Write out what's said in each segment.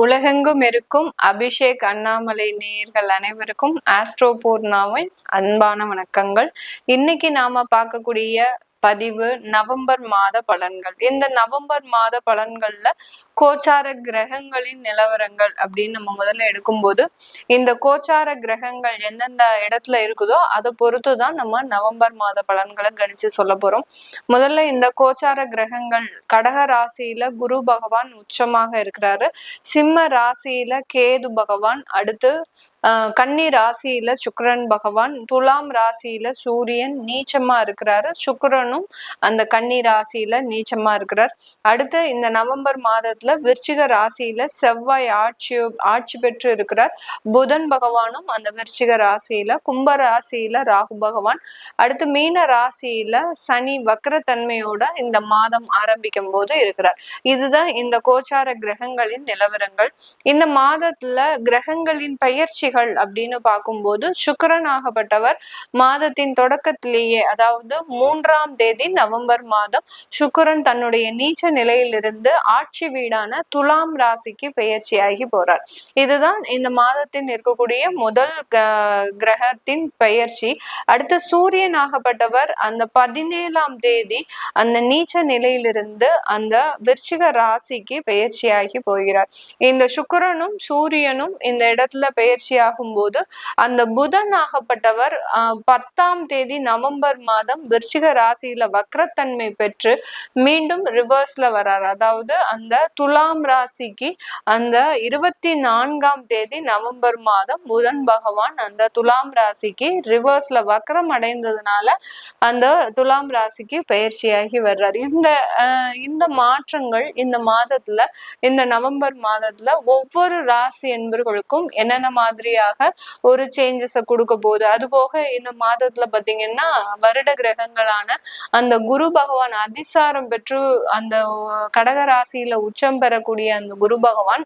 உலகெங்கும் இருக்கும் அபிஷேக் அண்ணாமலை நேயர்கள் அனைவருக்கும் ஆஸ்ட்ரோ பூர்ணாவின் அன்பான வணக்கங்கள். இன்னைக்கு நாம பார்க்கக்கூடிய பதிவு நவம்பர் மாத பலன்கள். இந்த நவம்பர் மாத பலன்கள்ல கோச்சார கிரகங்களின் நிலவரங்கள் அப்படின்னு நம்ம முதல்ல எடுக்கும்போது இந்த கோச்சார கிரகங்கள் எந்தெந்த இடத்துல இருக்குதோ அதை பொறுத்து தான் நம்ம நவம்பர் மாத பலன்களை கணிச்சு சொல்ல போறோம். முதல்ல இந்த கோச்சார கிரகங்கள் கடக ராசியில குரு பகவான் உச்சமாக இருக்கிறாரு. சிம்ம ராசியில கேது பகவான் அடுத்து கன்னி ராசியில சுக்கரன் பகவான் துலாம் ராசியில சூரியன் நீச்சமா இருக்கிறாரு. சுக்கரனும் அந்த கன்னி ராசியில நீச்சமா இருக்கிறார். அடுத்து இந்த நவம்பர் மாதத்துல விருச்சிக ராசியில செவ்வாய் ஆட்சி ஆட்சி பெற்று இருக்கிறார். புதன் பகவானும் அந்த விருச்சிக ராசியில கும்ப ராசியில ராகு பகவான். அடுத்து மீன ராசியில சனி வக்கரத்தன்மையோட இந்த மாதம் ஆரம்பிக்கும் போது இருக்கிறார். இதுதான் இந்த கோச்சார கிரகங்களின் நிலவரங்கள். இந்த மாதத்துல கிரகங்களின் பயிற்சிகள் அப்படின்னு பார்க்கும்போது சுக்கரன் ஆகப்பட்டவர். மாதத்தின் தொடக்கத்திலேயே அதாவது மூன்றாம் தேதி நவம்பர் மாதம் சுக்கரன் தன்னுடைய நீச்ச நிலையிலிருந்து ஆட்சி வீடு வீடான துலாம் ராசிக்கு பெயர்ச்சியாகி போறார். இதுதான் இந்த மாதத்தின் இருக்கக்கூடிய முதல் கிரகத்தின் பெயர்ச்சி. அடுத்து சூரியன் ஆகப்பட்டவர் அந்த பதினேழாம் தேதி அந்த நீச்ச நிலையிலிருந்து அந்த விருச்சிக ராசிக்கு பெயர்ச்சியாகி போகிறார். இந்த சுக்கரனும் சூரியனும் இந்த இடத்துல பெயர்ச்சி ஆகும் போது அந்த புதன் ஆகப்பட்டவர் பத்தாம் தேதி நவம்பர் மாதம் விருச்சிக ராசியில வக்ரத்தன்மை பெற்று மீண்டும் ரிவர்ஸ்ல வர்றார் அதாவது அந்த துலாம் ராசிக்கு அந்த இருபத்தி நான்காம் தேதி நவம்பர் மாதம் புதன் பகவான் அந்த துலாம் ராசிக்கு ரிவர்ஸ்ல வக்கரம் அடைந்ததுனால அந்த துலாம் ராசிக்கு பயிற்சியாகி வர்றார். இந்த இந்த மாற்றங்கள் இந்த மாதத்துல இந்த நவம்பர் மாதத்துல ஒவ்வொரு ராசி என்பவர்களுக்கும் என்னென்ன மாதிரியாக ஒரு சேஞ்சஸை கொடுக்க போகுது? அது போக இந்த மாதத்துல பாத்தீங்கன்னா வருட கிரகங்களான அந்த குரு பகவான் அதிசாரம் பெற்று அந்த கடக ராசியில உச்சம் பெறக்கூடிய அந்த குரு பகவான்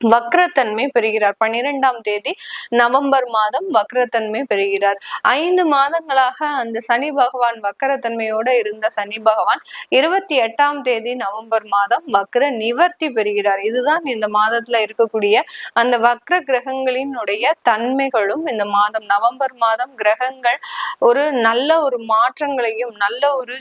வக்ரத்தன்மை பெறுகிறார். பன்னிரெண்டாம் தேதி நவம்பர் மாதம் வக்ரத்தன்மை பெறுகிறார். ஐந்து மாதங்களாக அந்த சனி பகவான் வக்ரத்தன்மையோட இருந்த சனி பகவான் இருபத்தி எட்டாம் தேதி நவம்பர் மாதம் வக்ர நிவர்த்தி பெறுகிறார். இதுதான் இந்த மாதத்துல இருக்கக்கூடிய அந்த வக்ர கிரகங்களினுடைய தன்மைகளும் இந்த மாதம் நவம்பர் மாதம் கிரகங்கள் ஒரு நல்ல ஒரு மாற்றங்களையும் நல்ல ஒரு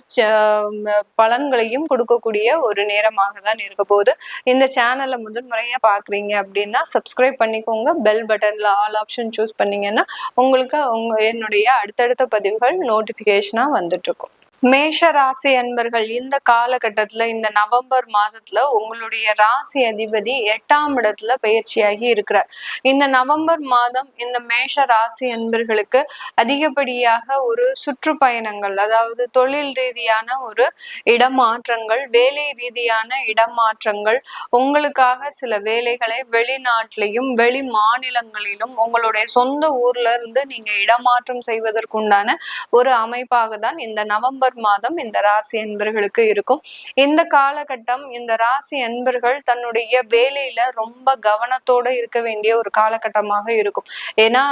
பலன்களையும் கொடுக்கக்கூடிய ஒரு நேரமாக தான் இருக்க போது இந்த சேனலை முதல் முறையா பாக்குறீங்க பண்ணீங்க அப்படின்னா சப்ஸ்கிரைப் பண்ணிக்கோங்க. பெல் பட்டனில் ஆல் ஆப்ஷன் சூஸ் பண்ணீங்கன்னா உங்களுக்கு உங்க என்னுடைய அடுத்தடுத்த பதிவுகள் நோட்டிஃபிகேஷனாக வந்துட்டுருக்கும். மேஷ ராசி அன்பர்கள் இந்த காலகட்டத்துல இந்த நவம்பர் மாதத்துல உங்களுடைய ராசி அதிபதி எட்டாம் இடத்துல பயிற்சியாகி இருக்கிறார். இந்த நவம்பர் மாதம் இந்த மேஷ ராசி அன்பர்களுக்கு அதிகப்படியாக ஒரு சுற்றுப்பயணங்கள் அதாவது தொழில் ரீதியான ஒரு இடமாற்றங்கள் வேலை ரீதியான இடமாற்றங்கள் உங்களுக்காக சில வேலைகளை வெளிநாட்டிலையும் வெளி மாநிலங்களிலும் உங்களுடைய சொந்த ஊர்ல இருந்து நீங்க இடமாற்றம் செய்வதற்குண்டான ஒரு அமைப்பாக தான் இந்த நவம்பர் நவம்பர் மாதம் இந்த ராசி என்பர்களுக்கு இருக்கும். இந்த காலகட்டம் இந்த ராசி என்பர்கள் தன்னுடைய வேலையில ரொம்ப கவனத்தோட இருக்க வேண்டிய ஒரு காலகட்டமாக இருக்கும். ஏன்னா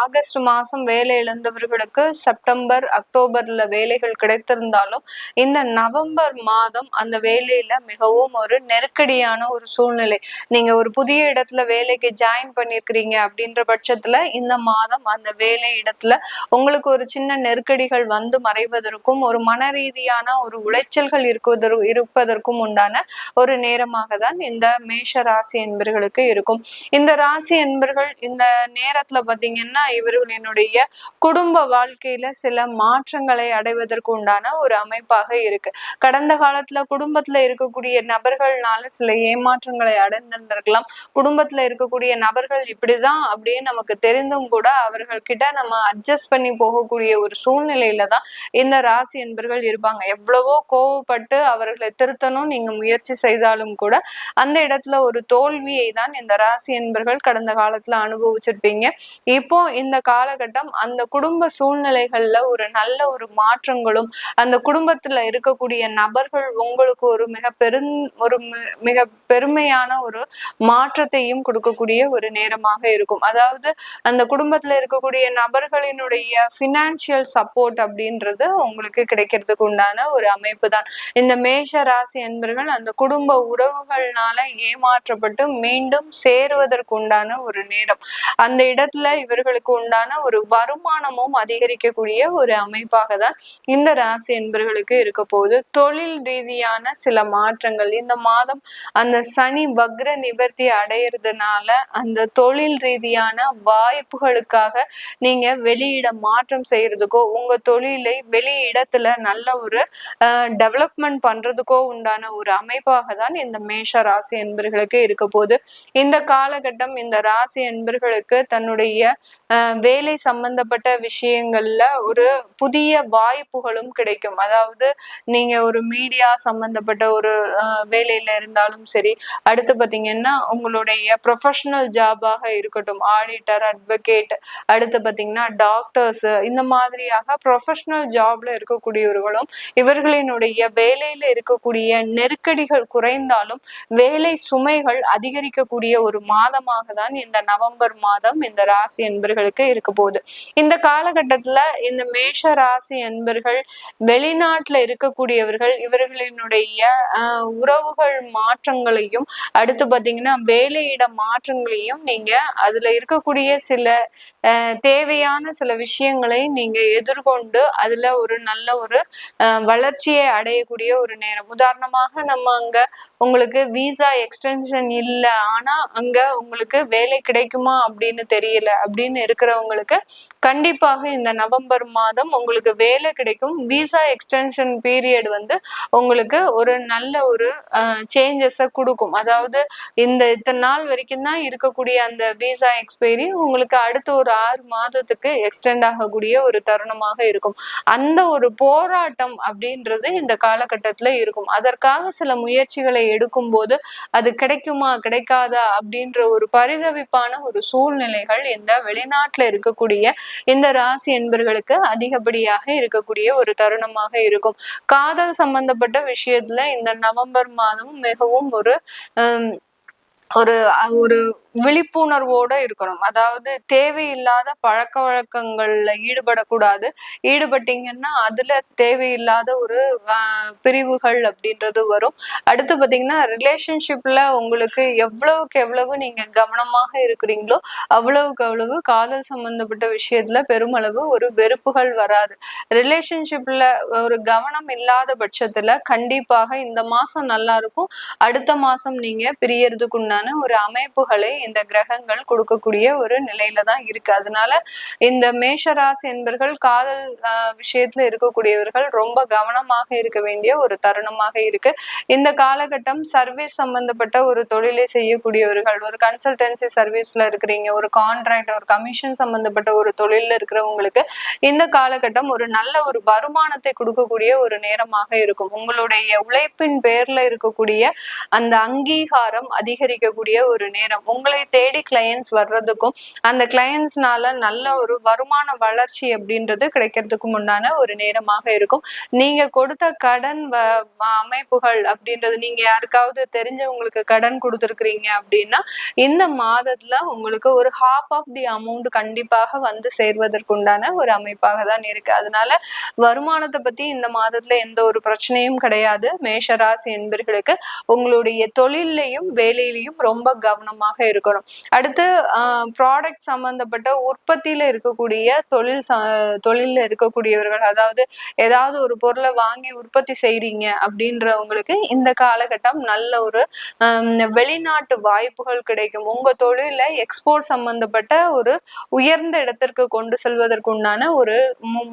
ஆகஸ்ட் மாசம் வேலை இழந்தவர்களுக்கு செப்டம்பர் அக்டோபர்ல வேலைகள் கிடைத்திருந்தாலும் இந்த நவம்பர் மாதம் அந்த வேலையில மிகவும் ஒரு நெருக்கடியான ஒரு சூழ்நிலை. நீங்க ஒரு புதிய இடத்துல வேலைக்கு ஜாயின் பண்ணிருக்கிறீங்க அப்படின்ற பட்சத்துல இந்த மாதம் அந்த வேலை இடத்துல உங்களுக்கு ஒரு சின்ன நெருக்கடிகள் வந்து மறைவதற்கும் ஒரு மன ரீதியான ஒரு உளைச்சல்கள் இருக்குவதற்கு இருப்பதற்கும் உண்டான ஒரு நேரமாக தான் இந்த மேஷ ராசி என்பர்களுக்கு இருக்கும். இந்த ராசி என்பர்கள் இந்த நேரத்துல பாத்தீங்கன்னா இவர்களினுடைய குடும்ப வாழ்க்கையில சில மாற்றங்களை அடைவதற்கு உண்டான ஒரு அமைப்பாக இருக்கு. கடந்த காலத்துல குடும்பத்துல இருக்கக்கூடிய நபர்கள்னால சில ஏமாற்றங்களை அடைந்திருந்திருக்கலாம். குடும்பத்துல இருக்கக்கூடிய நபர்கள் இப்படிதான் அப்படின்னு நமக்கு தெரிந்தும் கூட அவர்கள் கிட்ட நம்ம அட்ஜஸ்ட் பண்ணி போகக்கூடிய ஒரு சூழ்நிலையில தான் இந்த ராசி என்பர்கள் இருப்பாங்க. எவ்வளவோ கோவப்பட்டு அவர்களை திருத்தணும் நீங்க முயற்சி செய்தாலும் கூட அந்த இடத்துல ஒரு தோல்வியை தான் இந்த ராசி என்பர்கள் கடந்த காலத்துல அனுபவிச்சிருப்பீங்க. இப்போ இந்த காலகட்டம் அந்த குடும்ப சூழ்நிலைகள்ல ஒரு நல்ல ஒரு மாற்றங்களும் அந்த குடும்பத்துல இருக்கக்கூடிய நபர்கள் உங்களுக்கு ஒரு மிக பெரும் ஒரு மிக பெருமையான ஒரு மாற்றத்தையும் கொடுக்கக்கூடிய ஒரு நேரமாக இருக்கும். அதாவது அந்த குடும்பத்துல இருக்கக்கூடிய நபர்களினுடைய பினான்சியல் சப்போர்ட் அப்படின்றது உங்களுக்கு கிடைக்கிறதுக்கு உண்டான ஒரு அமைப்பு தான் இந்த மேஷ ராசி என்பர்கள் அந்த குடும்ப உறவுகள்னால ஏமாற்றப்பட்டு மீண்டும் சேருவதற்கு உண்டான ஒரு நேரம். அந்த இடத்துல இவர்களுக்கு உண்டான ஒரு வருமானமும் அதிகரிக்கக்கூடிய ஒரு அமைப்பாக தான் இந்த ராசி என்பர்களுக்கு இருக்க போகுது. தொழில் ரீதியான சில மாற்றங்கள் இந்த மாதம் அந்த சனி வக்ர நிவர்த்தி அடையிறதுனால அந்த தொழில் ரீதியான வாய்ப்புகளுக்காக நீங்க வெளியிட மாற்றம் செய்யறதுக்கோ உங்க தொழிலை வெளி இடத்துல நல்ல ஒரு டெவலப்மெண்ட் பண்றதுக்கோ உண்டான ஒரு அமைப்பாக தான் இந்த மேஷ ராசி என்பர்களுக்கு இருக்க போகுது. இந்த காலகட்டம் இந்த ராசி என்பர்களுக்கு தன்னுடைய வேலை சம்பந்தப்பட்ட விஷயங்கள்ல ஒரு புதிய வாய்ப்புகளும் கிடைக்கும். அதாவது நீங்க ஒரு மீடியா சம்பந்தப்பட்ட ஒரு வேலையில இருந்தாலும் சரி அடுத்து பாத்தீங்கன்னா உங்களுடைய ப்ரொஃபஷனல் ஜாபாக இருக்கட்டும். ஆடிட்டர் அட்வொகேட் அடுத்து பாத்தீங்கன்னா டாக்டர்ஸ் இந்த மாதிரியாக ப்ரொஃபஷனல் ஜாப்ல இருக்கக்கூடியவர்களும் இவர்களினுடைய வேலையில இருக்கக்கூடிய நெருக்கடிகள் குறைந்தாலும் வேலை சுமைகள் அதிகரிக்கக்கூடிய ஒரு மாதமாக தான் இந்த நவம்பர் மாதம் இந்த ராசி என்பர்களுக்கு இருக்க போகுது. இந்த காலகட்டத்துல இந்த மேஷ ராசி என்பர்கள் வெளிநாட்டுல இருக்கக்கூடியவர்கள் இவர்களினுடைய உறவுகள் மாற்றங்களையும் அடுத்து பாத்தீங்கன்னா வேலையிட மாற்றங்களையும் நீங்க அதுல இருக்கக்கூடிய சில தேவையான சில விஷயங்களை நீங்க எதிர்கொண்டு அதுல ஒரு நல்ல ஒரு வளர்ச்சியை அடையக்கூடிய ஒரு நேரம். உதாரணமாக நம்ம அங்க உங்களுக்கு விசா எக்ஸ்டென்ஷன் இல்லை ஆனா அங்க உங்களுக்கு வேலை கிடைக்குமா அப்படின்னு தெரியல அப்படின்னு இருக்கிறவங்களுக்கு கண்டிப்பாக இந்த நவம்பர் மாதம் உங்களுக்கு வேலை கிடைக்கும். விசா எக்ஸ்டென்ஷன் பீரியட் வந்து உங்களுக்கு ஒரு நல்ல ஒரு சேஞ்சஸை கொடுக்கும். அதாவது இந்த இத்தனை நாள் வரைக்கும் தான் இருக்கக்கூடிய அந்த விசா எக்ஸ்பைரி உங்களுக்கு அடுத்த ஒரு ஆறு மாதத்துக்கு எக்ஸ்டெண்ட் ஆகக்கூடிய ஒரு தருணமாக இருக்கும். அந்த ஒரு போராட்டம் அப்படின்றது இந்த காலகட்டத்துல இருக்கும். அதற்காக சில முயற்சிகளை எடுக்கும் போது அது கிடைக்குமா கிடைக்காதா அப்படின்ற ஒரு பரிதவிப்பான ஒரு சூழ்நிலைகள் இந்த வெளிநாட்டுல இருக்கக்கூடிய இந்த ராசி என்பர்களுக்கு அதிகப்படியாக இருக்கக்கூடிய ஒரு தருணமாக இருக்கும். காதல் சம்பந்தப்பட்ட விஷயத்துல இந்த நவம்பர் மாதம் மிகவும் ஒரு ஒரு ஒரு விழிப்புணர்வோட இருக்கணும். அதாவது தேவையில்லாத பழக்க வழக்கங்கள்ல ஈடுபடக்கூடாது. ஈடுபட்டீங்கன்னா அதுல தேவையில்லாத ஒரு பிரிவுகள் அப்படின்றது வரும். அடுத்து பாத்தீங்கன்னா ரிலேஷன்ஷிப்ல உங்களுக்கு எவ்வளவுக்கு எவ்வளவு நீங்க கவனமாக இருக்கிறீங்களோ அவ்வளவுக்கு அவ்வளவு காதல் சம்பந்தப்பட்ட விஷயத்துல பெருமளவு ஒரு வெறுப்புகள் வராது. ரிலேஷன்ஷிப்ல ஒரு கவனம் இல்லாத பட்சத்துல கண்டிப்பாக இந்த மாசம் நல்லா இருக்கும். அடுத்த மாசம் நீங்க பிரியறதுக்குண்டான ஒரு அமைப்புகளை இந்த கிரகங்கள் கொடுக்கக்கூடிய ஒரு நிலையில தான் இருக்கு. அதனால இந்த மேஷராசி என்பர்கள் காதல் விஷயத்துல இருக்கக்கூடியவர்கள் ரொம்ப கவனமாக இருக்க வேண்டிய ஒரு தருணமாக இருக்கு. இந்த காலகட்டம் சர்வீஸ் சம்பந்தப்பட்ட ஒரு தொழிலை செய்யக்கூடியவர்கள் ஒரு கன்சல்டன்சி சர்வீஸ்ல இருக்கிறீங்க ஒரு கான்ட்ராக்ட் ஒரு கமிஷன் சம்பந்தப்பட்ட ஒரு தொழில இருக்கிறவங்களுக்கு இந்த காலகட்டம் ஒரு நல்ல ஒரு வருமானத்தை கொடுக்கக்கூடிய ஒரு நேரமாக இருக்கும். உங்களுடைய உழைப்பின் பேர்ல இருக்கக்கூடிய அந்த அங்கீகாரம் அதிகரிக்கக்கூடிய ஒரு நேரம். உங்களை உங்களை தேடி கிளையன்ஸ் வர்றதுக்கும் அந்த கிளையன்ஸ்னால நல்ல ஒரு வருமான வளர்ச்சி அப்படின்றது கிடைக்கிறதுக்கும் உண்டான ஒரு நேரமாக இருக்கும். நீங்க கொடுத்த கடன் அமைப்புகள் அப்படின்றது நீங்க யாருக்காவது தெரிஞ்சவங்களுக்கு கடன் கொடுத்துருக்கிறீங்க அப்படின்னா இந்த மாதத்துல உங்களுக்கு ஒரு ஹாஃப் ஆஃப் தி அமௌண்ட் கண்டிப்பாக வந்து சேர்வதற்குண்டான ஒரு அமைப்பாக தான் இருக்கு. அதனால வருமானத்தை பத்தி இந்த மாதத்துல எந்த ஒரு பிரச்சனையும் கிடையாது. மேஷராசி என்பர்களுக்கு உங்களுடைய தொழிலையும் வேலையிலையும் ரொம்ப கவனமாக இருக்கும் இருக்கணும். அடுத்து ப்ராடக்ட் சம்மந்தப்பட்ட உற்பத்தியில இருக்கக்கூடிய தொழில் தொழிலில் இருக்கக்கூடியவர்கள் அதாவது ஏதாவது ஒரு பொருளை வாங்கி உற்பத்தி செய்கிறீங்க அப்படின்றவங்களுக்கு இந்த காலகட்டம் நல்ல ஒரு வெளிநாட்டு வாய்ப்புகள் கிடைக்கும். உங்க தொழில எக்ஸ்போர்ட் சம்மந்தப்பட்ட ஒரு உயர்ந்த இடத்திற்கு கொண்டு செல்வதற்கு உண்டான ஒரு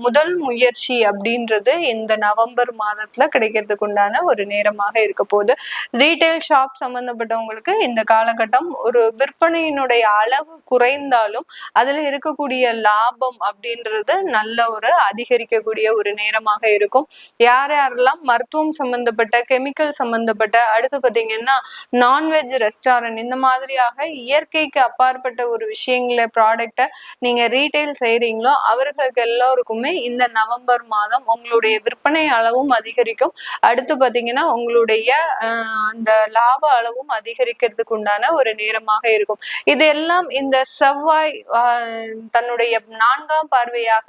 முதல் முயற்சி அப்படின்றது இந்த நவம்பர் மாதத்துல கிடைக்கிறதுக்கு உண்டான ஒரு நேரமாக இருக்க போகுது. ரீட்டைல் ஷாப் சம்மந்தப்பட்டவங்களுக்கு இந்த காலகட்டம் ஒரு விற்பனையினுடைய அளவு குறைந்தாலும் அதுல இருக்கக்கூடிய லாபம் அப்படின்றது நல்ல ஒரு அதிகரிக்கக்கூடிய ஒரு நேரமாக இருக்கும். யார் யாரெல்லாம் மருத்துவம் சம்பந்தப்பட்ட கெமிக்கல் சம்பந்தப்பட்ட அடுத்து பாத்தீங்கன்னா நான்வெஜ் ரெஸ்டாரண்ட் இந்த மாதிரியாக இயற்கைக்கு அப்பாற்பட்ட ஒரு விஷயங்கள ப்ராடக்டை நீங்க ரீட்டைல் செய்யறீங்களோ அவர்களுக்கு எல்லோருக்குமே இந்த நவம்பர் மாதம் உங்களுடைய விற்பனை அளவும் அதிகரிக்கும். அடுத்து பாத்தீங்கன்னா உங்களுடைய அந்த லாப அளவும் அதிகரிக்கிறதுக்கு உண்டான ஒரு நேரமாக இருக்கும். இது எல்லாம் இந்த செவ்வாய் தன்னுடைய நான்காம் பார்வையாக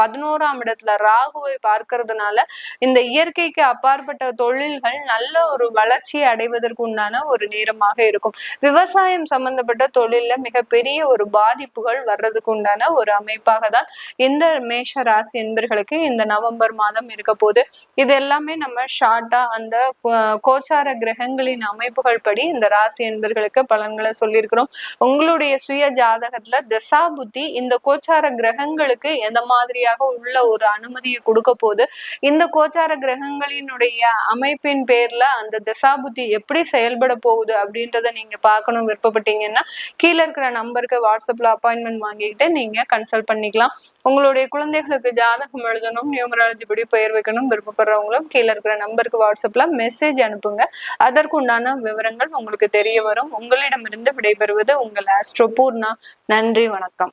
பதினோராம் இடத்துல ராகுவை பார்க்கறதுனால இந்த இயற்கைக்கு அப்பாற்பட்ட தொழில்கள் நல்ல ஒரு வளர்ச்சியை அடைவதற்கு உண்டான ஒரு நேரமாக இருக்கும். விவசாயம் சம்பந்தப்பட்ட தொழில்ல மிகப்பெரிய ஒரு பாதிப்புகள் வர்றதுக்கு உண்டான ஒரு அமைப்பாக தான் இந்த மேஷ ராசி என்பர்களுக்கு இந்த நவம்பர் மாதம் இருக்க போது இது எல்லாமே நம்ம ஷார்ட்டா அந்த கோச்சார கிரகங்களின் அமைப்புகள் படி இந்த ராசி என்பர்களுக்கு பலன்களை சொல்லி சொல்லியிருக்கிறோம். உங்களுடைய சுய ஜாதகத்துல தசா புத்தி இந்த கோச்சார கிரகங்களுக்கு எந்த மாதிரியாக உள்ள ஒரு அனுமதியை கொடுக்க போது இந்த கோச்சார கிரகங்களினுடைய அமைப்பின் பேர்ல அந்த தசா புத்தி எப்படி செயல்பட போகுது அப்படின்றத நீங்க பார்க்கணும் விருப்பப்பட்டீங்கன்னா கீழே இருக்கிற நம்பருக்கு வாட்ஸ்அப்ல அப்பாயின்மெண்ட் வாங்கிக்கிட்டு நீங்க கன்சல்ட் பண்ணிக்கலாம். உங்களுடைய குழந்தைகளுக்கு ஜாதகம் எழுதணும் நியூமராலஜி படி பெயர் வைக்கணும் விருப்பப்படுறவங்களும் கீழே இருக்கிற நம்பருக்கு வாட்ஸ்அப்ல மெசேஜ் அனுப்புங்க. அதற்கு உண்டான விவரங்கள் உங்களுக்கு தெரிய வரும். உங்களிடமிருந்து விடைபெறுவது உங்கள் ஆஸ்ட்ரோ பூர்ணா. நன்றி வணக்கம்.